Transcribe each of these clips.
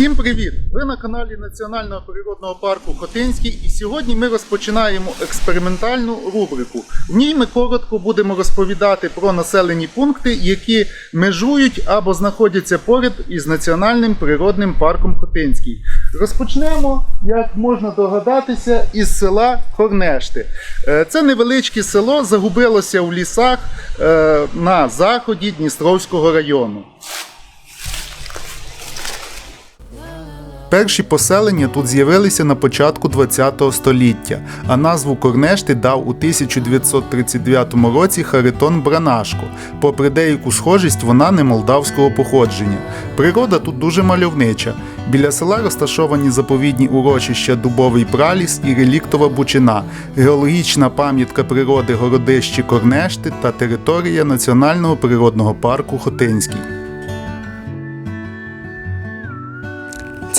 Всім привіт! Ви на каналі Національного природного парку Хотинський і сьогодні ми розпочинаємо експериментальну рубрику. В ній ми коротко будемо розповідати про населені пункти, які межують або знаходяться поряд із Національним природним парком Хотинський. Розпочнемо, як можна догадатися, із села Хорнешти. Е, Це невеличке село загубилося в лісах е, на заході Дністровського району. Перші поселення тут з'явилися на початку ХХ століття, а назву Корнешти дав у 1939 році Харитон Бранашко. Попри деяку схожість, вона не молдавського походження. Природа тут дуже мальовнича. Біля села розташовані заповідні урочища Дубовий праліс і реліктова бучина, геологічна пам'ятка природи городищі Корнешти та територія Національного природного парку Хотинський.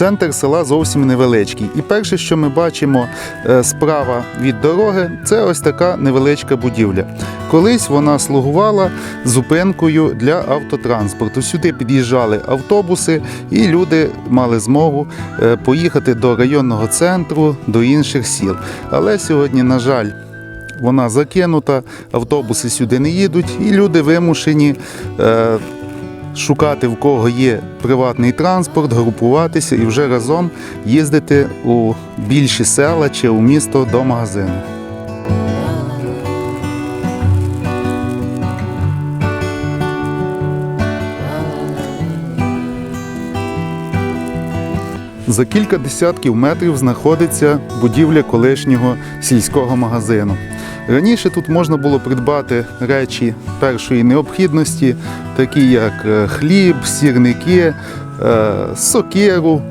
Центр села зовсім невеличкий. І перше, що ми бачимо е, справа від дороги, це ось така невеличка будівля. Колись вона слугувала зупинкою для автотранспорту. Сюди під'їжджали автобуси, і люди мали змогу е, поїхати до районного центру, до інших сіл. Але сьогодні, на жаль, вона закинута, автобуси сюди не їдуть, і люди вимушені. Шукати в кого є приватний транспорт, групуватися і вже разом їздити у більші села чи у місто до магазину. За кілька десятків метрів знаходиться будівля колишнього сільського магазину. Раніше тут можна було придбати речі першої необхідності, такі як е, хліб, сірники, е, сокиру,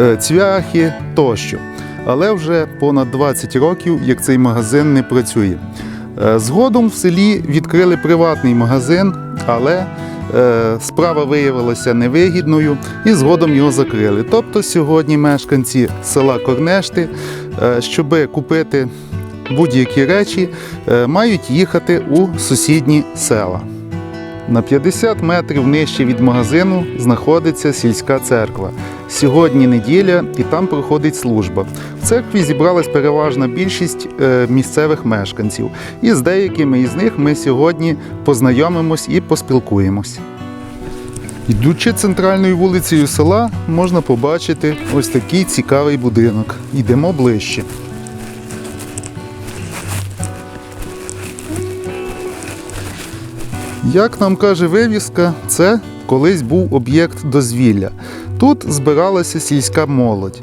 е, цвяхи тощо. Але вже понад 20 років, як цей магазин не працює. Згодом в селі відкрили приватний магазин, але справа виявилася невигідною і згодом його закрили. Тобто сьогодні мешканці села Корнешти, щоб купити будь-які речі, е, мають їхати у сусідні села. На 50 метрів нижче від магазину знаходиться сільська церква. Сьогодні неділя і там проходить служба. В церкві зібралась переважна більшість е, місцевих мешканців, і з деякими із них ми сьогодні познайомимось і поспілкуємось. Йдучи центральною вулицею села, можна побачити ось такий цікавий будинок. Йдемо ближче. Як нам каже вивіска, це колись був об'єкт дозвілля. Тут збиралася сільська молодь.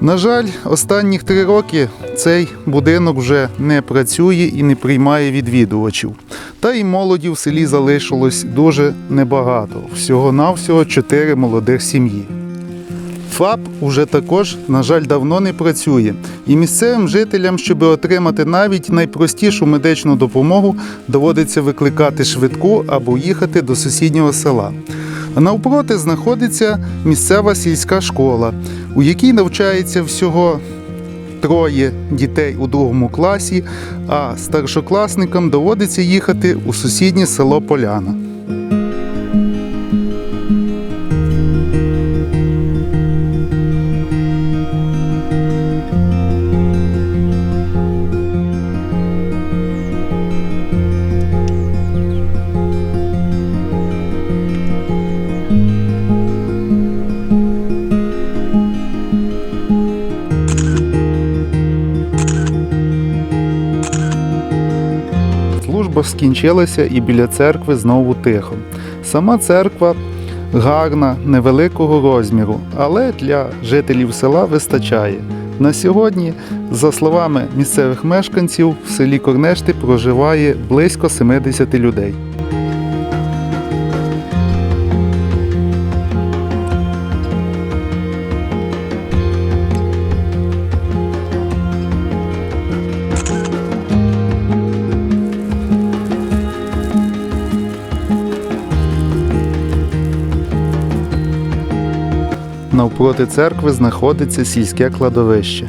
На жаль, останніх три роки цей будинок вже не працює і не приймає відвідувачів. Та й молоді в селі залишилось дуже небагато. Всього-навсього чотири молодих сім'ї. ФАП уже також, на жаль, давно не працює, і місцевим жителям, щоб отримати навіть найпростішу медичну допомогу, доводиться викликати швидку або їхати до сусіднього села. Навпроти знаходиться місцева сільська школа, у якій навчається всього троє дітей у другому класі, а старшокласникам доводиться їхати у сусіднє село Поляна. Служба скінчилася і біля церкви знову тихо. Сама церква гарна, невеликого розміру, але для жителів села вистачає. На сьогодні, за словами місцевих мешканців, в селі Корнешти проживає близько 70 людей. Навпроти церкви знаходиться сільське кладовище.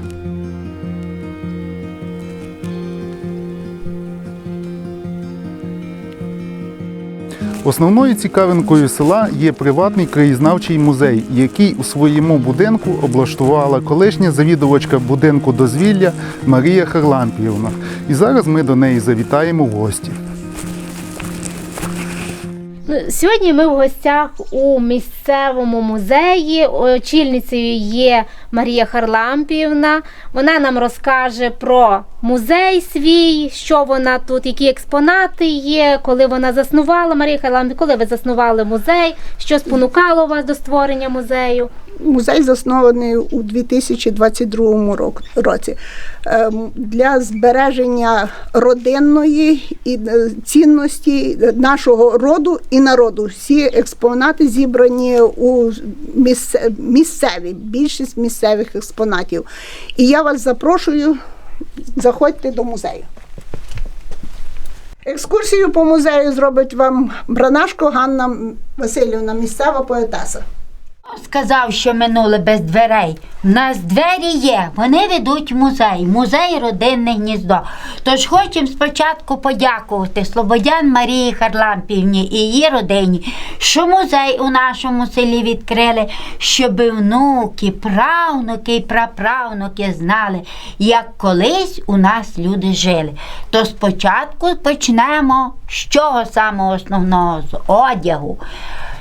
Основною цікавинкою села є приватний краєзнавчий музей, який у своєму будинку облаштувала колишня завідувачка будинку дозвілля Марія Харлампіївна. І зараз ми до неї завітаємо в гості. Ну, Сьогодні ми в гостях у місцевому музеї. Очільницею є Марія Харлампіївна. Вона нам розкаже про музей свій, що вона тут, які експонати є, коли вона заснувала Марія Харлампіївна, коли ви заснували музей, що спонукало вас до створення музею. Музей заснований у 2022 рок- році Ем, для збереження родинної і е, цінності нашого роду і народу. Всі експонати зібрані у місце- місцеві, більшість місцевих експонатів. І я вас запрошую, заходьте до музею. Екскурсію по музею зробить вам Бранашко Ганна Васильівна, місцева поетеса. Сказав, що минуле без дверей. У нас двері є, вони ведуть в музей, музей родинне гніздо. Тож хочемо спочатку подякувати Слободян Марії Харлампівні і її родині, що музей у нашому селі відкрили, щоб внуки, правнуки і праправнуки знали, як колись у нас люди жили. То спочатку почнемо з чого самого основного з одягу.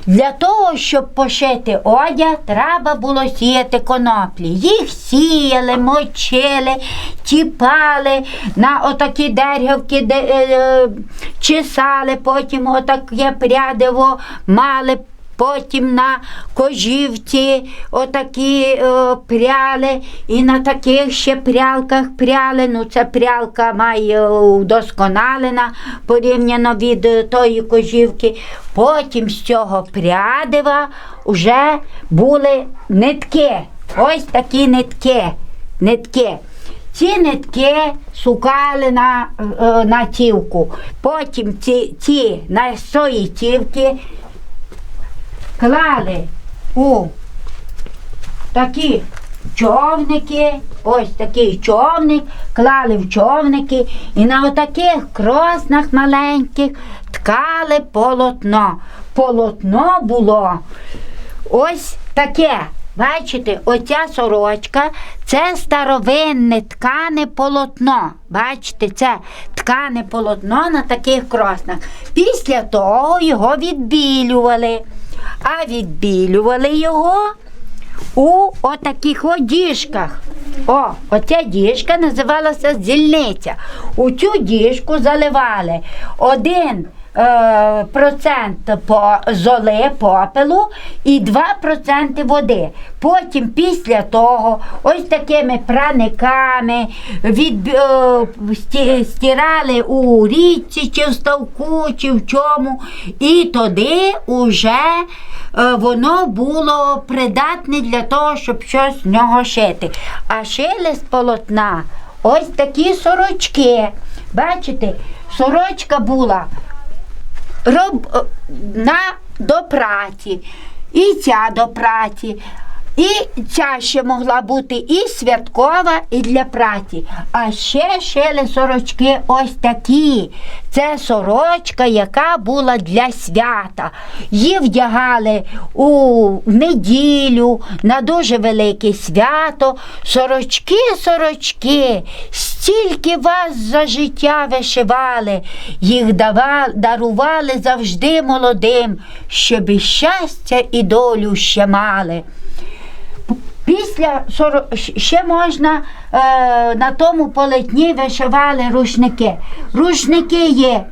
Для того, щоб пошити одяг, треба було сіяти коноплі. Їх сіяли, мочили, тіпали на отакі деревки, де, е, чесали, потім отаке прядиво мали. Потім на кожівці отакі е, пряли, і на таких ще прялках пряли. Ну, це прялка має вдосконалена порівняно від тої кожівки. Потім з цього прядива вже були нитки. Ось такі нитки. нитки. Ці нитки сукали на, е, на тівку. Потім ці, ці на свої тівки клали у такі човники, ось такий човник, клали в човники і на отаких кроснах маленьких ткали полотно. Полотно було ось таке. Бачите, оця сорочка це старовинне ткане полотно. Бачите, це ткане полотно на таких кроснах. Після того його відбілювали. А відбілювали його у отаких діжках. О, оця діжка називалася зільниця. У цю діжку заливали один е, процент по золи попелу і 2% води. Потім після того ось такими праниками від, е, стирали у річці, чи в ставку, чи в чому. І тоді уже е, воно було придатне для того, щоб щось з нього шити. А шили з полотна ось такі сорочки. Бачите, сорочка була роб, е, на, до праці, і ця до праці. І ця ще могла бути і святкова, і для праці. А ще шили сорочки ось такі. Це сорочка, яка була для свята. Її вдягали у неділю, на дуже велике свято. Сорочки, сорочки, стільки вас за життя вишивали, їх давали, дарували завжди молодим, щоб і щастя і долю ще мали. Після ще можна е, на тому полотні вишивали рушники. Рушники є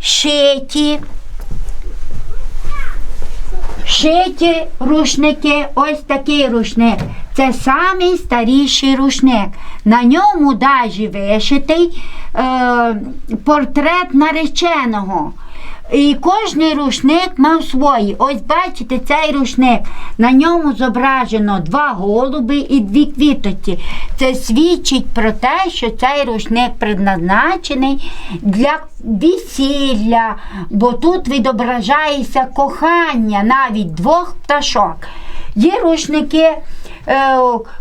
шиті, шиті рушники, ось такий рушник. Це самий старіший рушник. На ньому навіть вишитий е, портрет нареченого. І кожний рушник мав свої. Ось бачите, цей рушник. На ньому зображено два голуби і дві квіточки. Це свідчить про те, що цей рушник предназначений для весілля, бо тут відображається кохання навіть двох пташок. Є рушники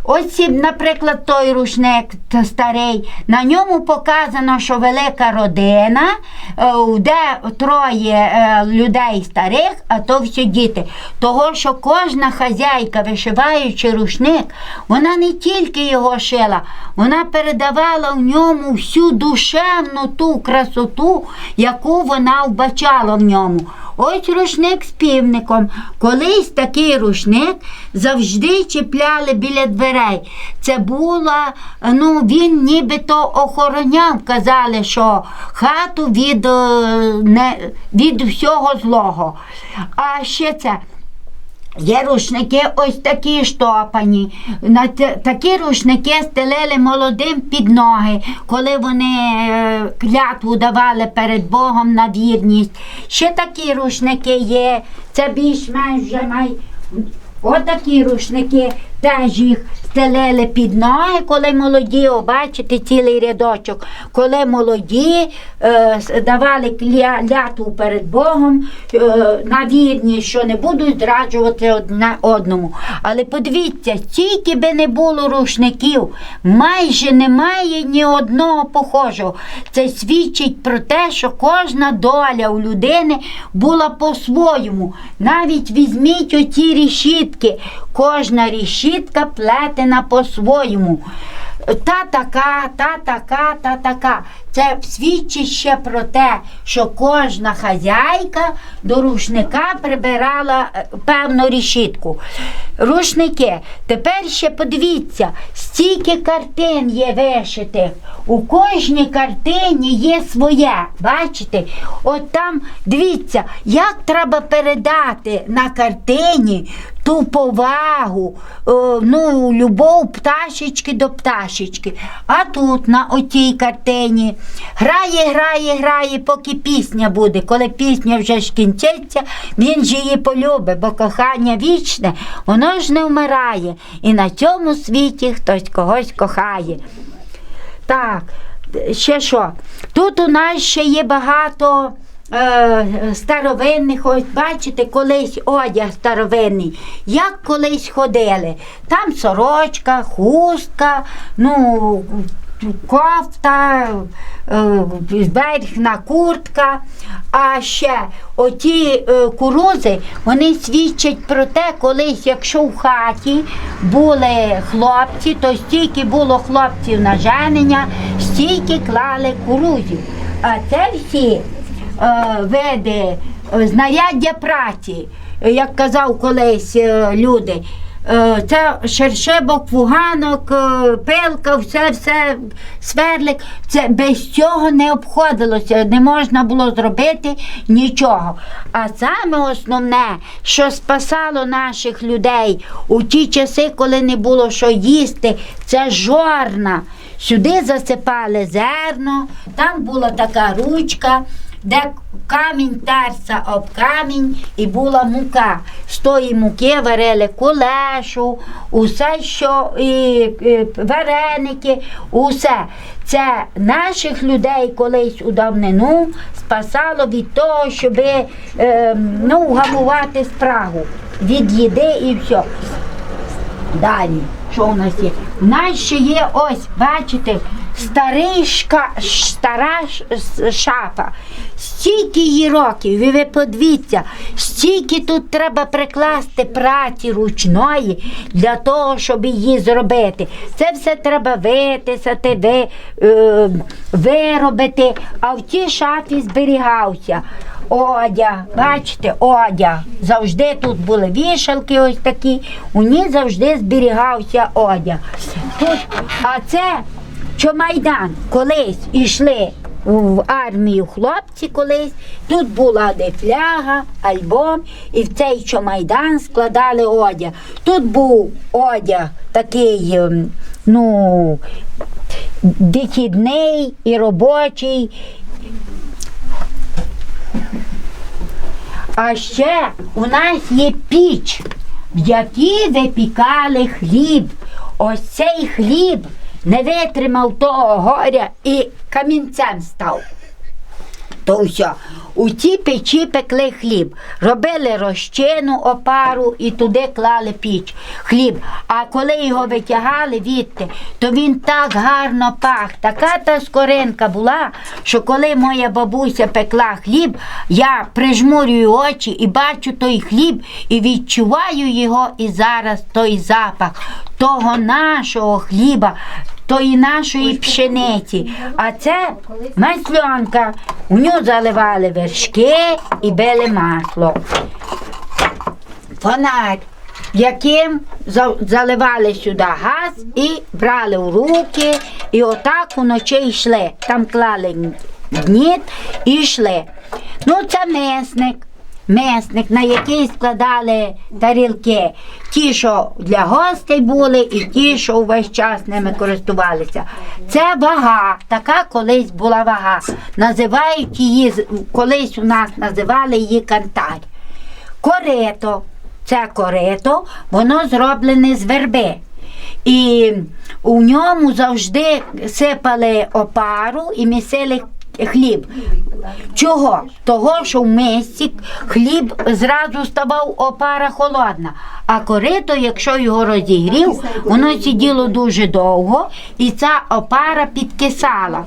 ось, наприклад, той рушник старий. На ньому показано, що велика родина, е, де троє е, людей старих, а то всі діти. Того, що кожна хазяйка, вишиваючи рушник, вона не тільки його шила, вона передавала в ньому всю душевну ту красоту, яку вона вбачала в ньому. Ось рушник з півником. Колись такий рушник завжди чіпляли біля дверей. Це була, ну він нібито охороняв, казали, що хату від, е, не, від всього злого. А ще це. Є рушники ось такі штопані. Такі рушники стелили молодим під ноги, коли вони е, клятву давали перед Богом на вірність. Ще такі рушники є. Це більш-менш вже май. Отакі рушники теж їх стелили під ноги, коли молоді, бачите, цілий рядочок. Коли молоді е, давали кля- клятву перед Богом е, на вірність, що не будуть зраджувати одне одному. Але подивіться, стільки би не було рушників, майже немає ні одного похожого. Це свідчить про те, що кожна доля у людини була по-своєму. Навіть візьміть оці рішітки. Кожна рішітка плетена по-своєму. Та така, та така, та така. Це свідчить ще про те, що кожна хазяйка до рушника прибирала е, певну рішітку. Рушники. Тепер ще подивіться, стільки картин є вишитих. У кожній картині є своє. Бачите? От там дивіться, як треба передати на картині ту повагу, е, ну, любов пташечки до пташечки. А тут на отій картині грає, грає, грає, поки пісня буде. Коли пісня вже ж кінчиться, він же її полюбить, бо кохання вічне, воно ж не вмирає. І на цьому світі хтось когось кохає. Так, ще що? Тут у нас ще є багато старовинних, ось бачите, колись одяг старовинний, як колись ходили. Там сорочка, хустка, ну, кофта, е, верхна куртка. А ще оті е, курузи, вони свідчать про те, колись, якщо в хаті були хлопці, то стільки було хлопців на женення, стільки клали курузів. А це всі е, види е, знаряддя праці, як казав колись е, люди. Це шершебок, фуганок, пилка, все, все, сверлик. Це без цього не обходилося, не можна було зробити нічого. А саме основне, що спасало наших людей у ті часи, коли не було що їсти, це жорна. Сюди засипали зерно, там була така ручка де камінь терся об камінь і була мука. З тої муки варили кулешу, усе, що і, і вареники, усе. Це наших людей колись у давнину спасало від того, щоб е, ну, гамувати спрагу від їди і все. Далі, що у нас є? У нас ще є ось, бачите, старий шка, стара шафа. Стільки її років, ви, ви подивіться, стільки тут треба прикласти праці ручної для того, щоб її зробити. Це все треба витисати, ви, е, виробити, а в тій шафі зберігався. Одяг, бачите, одяг. Завжди тут були вішалки ось такі, у ній завжди зберігався одяг. Тут, а це Чомайдан колись ішли в армію хлопці колись. Тут була де фляга, альбом, і в цей чомайдан складали одяг. Тут був одяг такий, ем, ну, вихідний і робочий. А ще у нас є піч, в якій випікали хліб. Ось цей хліб не витримав того горя і камінцем став. То все. У ті печі пекли хліб, робили розчину, опару і туди клали піч хліб. А коли його витягали відти, то він так гарно пах. Така та скоринка була, що коли моя бабуся пекла хліб, я прижмурюю очі і бачу той хліб, і відчуваю його і зараз той запах того нашого хліба, тої нашої пшениці. А це масльонка. У нього заливали вершки і били масло. Фонарь, яким заливали сюди газ і брали в руки, і отак уночі йшли. Там клали гніт і йшли. Ну, це месник. Месник, на який складали тарілки, ті, що для гостей були, і ті, що увесь час ними користувалися. Це вага, така колись була вага. Називають її, колись у нас називали її кантар. Корито. Це корито, воно зроблене з верби. І у ньому завжди сипали опару і місили хліб. Чого? Того, що в мисці хліб зразу ставав опара холодна. А корито, якщо його розігрів, воно сиділо дуже довго, і ця опара підкисала.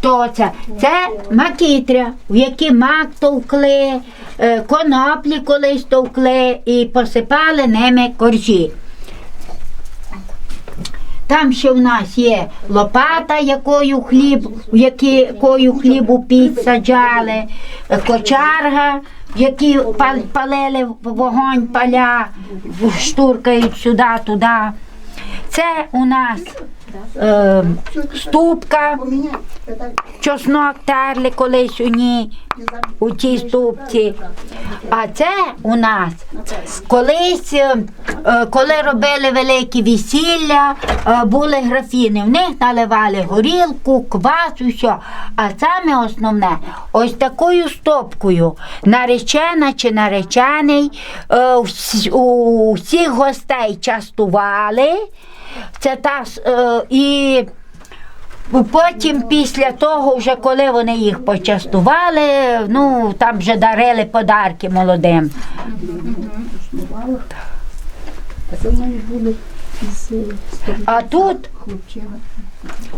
То це, це макітря, в які мак товкли, е, коноплі колись товкли і посипали ними коржі. Там ще в нас є лопата, якою хліб, якою хлібу підсаджали, е, кочарга, які палили вогонь паля, штуркають сюди, туди. Це у нас е, ступка, чеснок терли колись у ній, у тій ступці. А це у нас колись, е, е, коли робили великі весілля, е, були графіни. В них наливали горілку, квас, усе. А саме основне, ось такою стопкою наречена чи наречений е, у всіх гостей частували. Це та е, і Потім, після того, вже коли вони їх почастували, ну там вже дарили подарки молодим. А тут,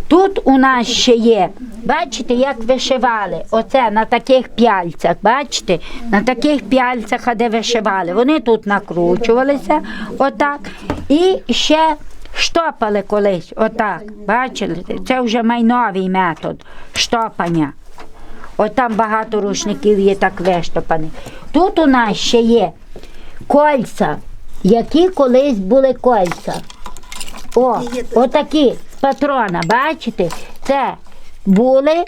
тут у нас ще є, бачите, як вишивали. Оце на таких пяльцях, бачите, на таких пяльцях, де вишивали. Вони тут накручувалися, отак. І ще штопали колись, отак. Бачили? Це вже майновий метод штопання. От там багато рушників є так виштопані. Тут у нас ще є кольця, які колись були кольця. О, отакі з патрона, бачите? Це були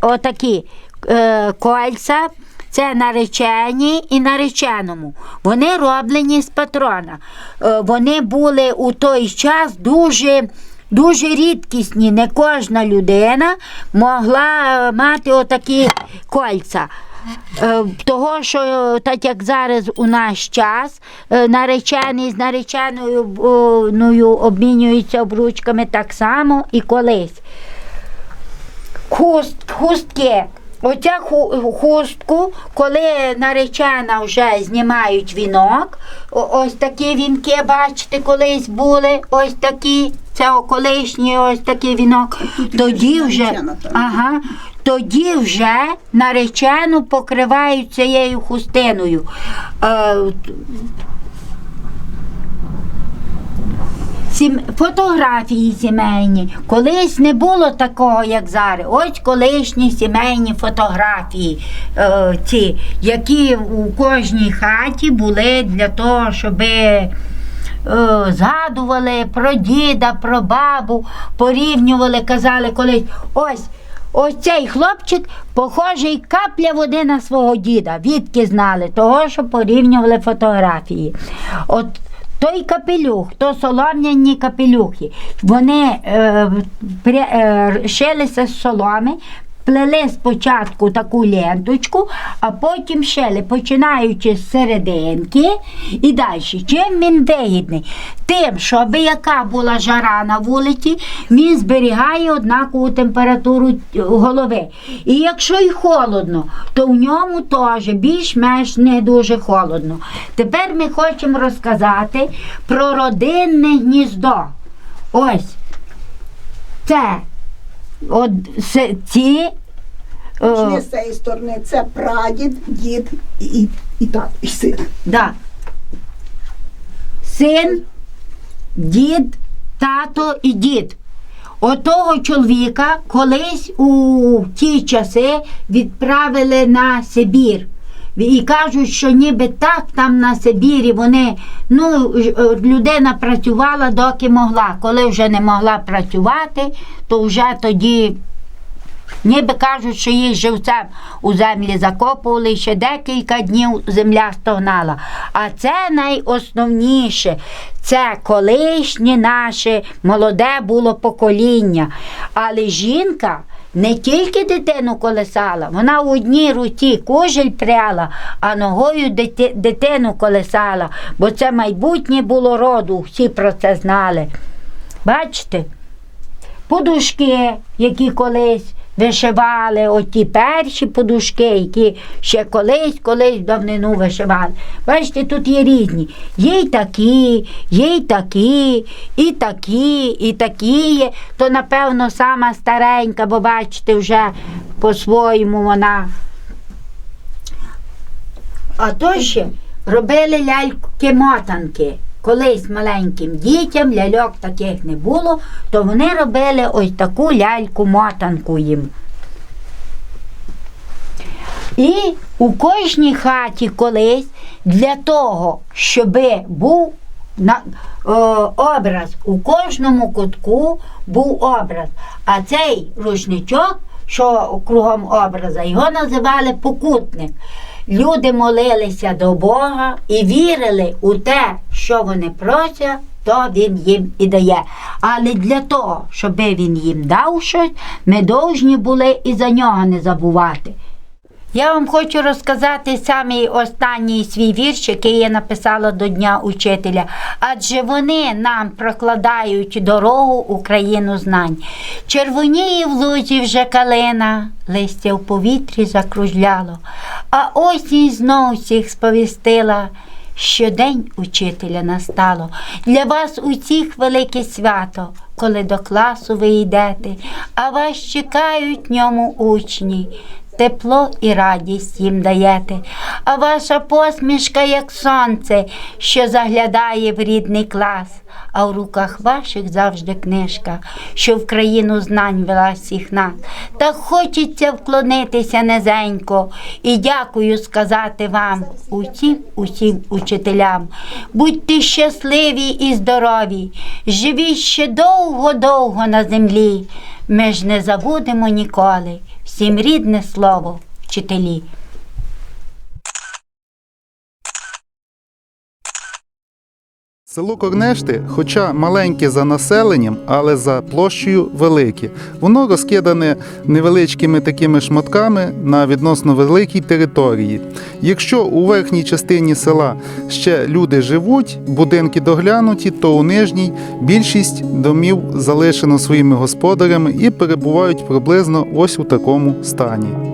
отакі е, кольця, це наречені і нареченому. Вони роблені з патрона. Е, вони були у той час дуже. Дуже рідкісні, не кожна людина могла е, мати отакі кольця. Е, Того, що так як зараз у наш час наречений з нареченою обмінюються обручками так само і колись. Хуст, хустки. Оця хустку, коли наречена вже знімають вінок, ось такі вінки, бачите, колись були, ось такі, це колишній ось такий вінок. Тоді вже, ага, тоді вже наречену покривають цією хустиною. Е, Сім... Фотографії сімейні. Колись не було такого, як зараз. Ось колишні сімейні фотографії, е, ці, які у кожній хаті були для того, щоб е, згадували про діда, про бабу, порівнювали, казали колись, ось. Ось цей хлопчик похожий капля води на свого діда. Відки знали, того, що порівнювали фотографії. От той капелюх, то солом'яні капелюхи. Вони е, при, е, шилися з соломи, плели спочатку таку ленточку, а потім шили, починаючи з серединки і далі. Чим він вигідний? Тим, що аби яка була жара на вулиці, він зберігає однакову температуру голови. І якщо й холодно, то в ньому теж більш-менш не дуже холодно. Тепер ми хочемо розказати про родинне гніздо. Ось це от це- ці. е, Почни з цієї сторони. Це прадід, дід і, і, і тато, і син. Да. Син, дід, тато і дід. Отого чоловіка колись у ті часи відправили на Сибір. І кажуть, що ніби так там на Сибірі вони, ну, е, людина працювала доки могла. Коли вже не могла працювати, то вже тоді Ніби кажуть, що їх живцем у землі закопували ще декілька днів земля стогнала. А це найосновніше. Це колишнє наше молоде було покоління. Але жінка не тільки дитину колесала, вона в одній руці кожель пряла, а ногою дити- дитину колесала, бо це майбутнє було роду, всі про це знали. Бачите? подушки, які колись вишивали, оті перші подушки, які ще колись, колись давнину вишивали. Бачите, тут є різні. Є й такі, є й такі, і такі, і такі є. То, напевно, сама старенька, бо бачите, вже по-своєму вона. А то ще робили ляльки-мотанки. Колись маленьким дітям ляльок таких не було, то вони робили ось таку ляльку-мотанку їм. І у кожній хаті колись для того, щоб був на, е, образ, у кожному кутку був образ. А цей рушничок, що кругом образа, його називали покутник. Люди молилися до Бога і вірили у те, що вони просять, то він їм і дає. Але для того, щоб він їм дав щось, ми повинні були і за нього не забувати. Я вам хочу розказати самий останній свій вірш, який я написала до Дня учителя. Адже вони нам прокладають дорогу у країну знань. Червоніє в лузі вже калина, листя в повітрі закружляло, а осінь знов всіх сповістила. що день учителя настало. Для вас усіх велике свято, коли до класу ви йдете, а вас чекають ньому учні. Тепло і радість їм даєте, а ваша посмішка, як сонце, що заглядає в рідний клас, а в руках ваших завжди книжка, що в країну знань вела всіх нас. Так хочеться вклонитися низенько і дякую сказати вам, усім, усім учителям. Будьте щасливі і здорові, живіть ще довго-довго на землі. Ми ж не забудемо ніколи всім рідне слово, вчителі. Село Корнешти, хоча маленьке за населенням, але за площею велике. Воно розкидане невеличкими такими шматками на відносно великій території. Якщо у верхній частині села ще люди живуть, будинки доглянуті, то у нижній більшість домів залишено своїми господарями і перебувають приблизно ось у такому стані.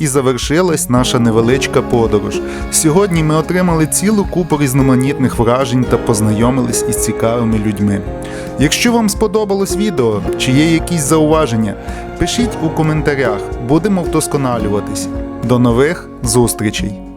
і завершилась наша невеличка подорож. Сьогодні ми отримали цілу купу різноманітних вражень та познайомились із цікавими людьми. Якщо вам сподобалось відео чи є якісь зауваження, пишіть у коментарях, будемо вдосконалюватись. До нових зустрічей!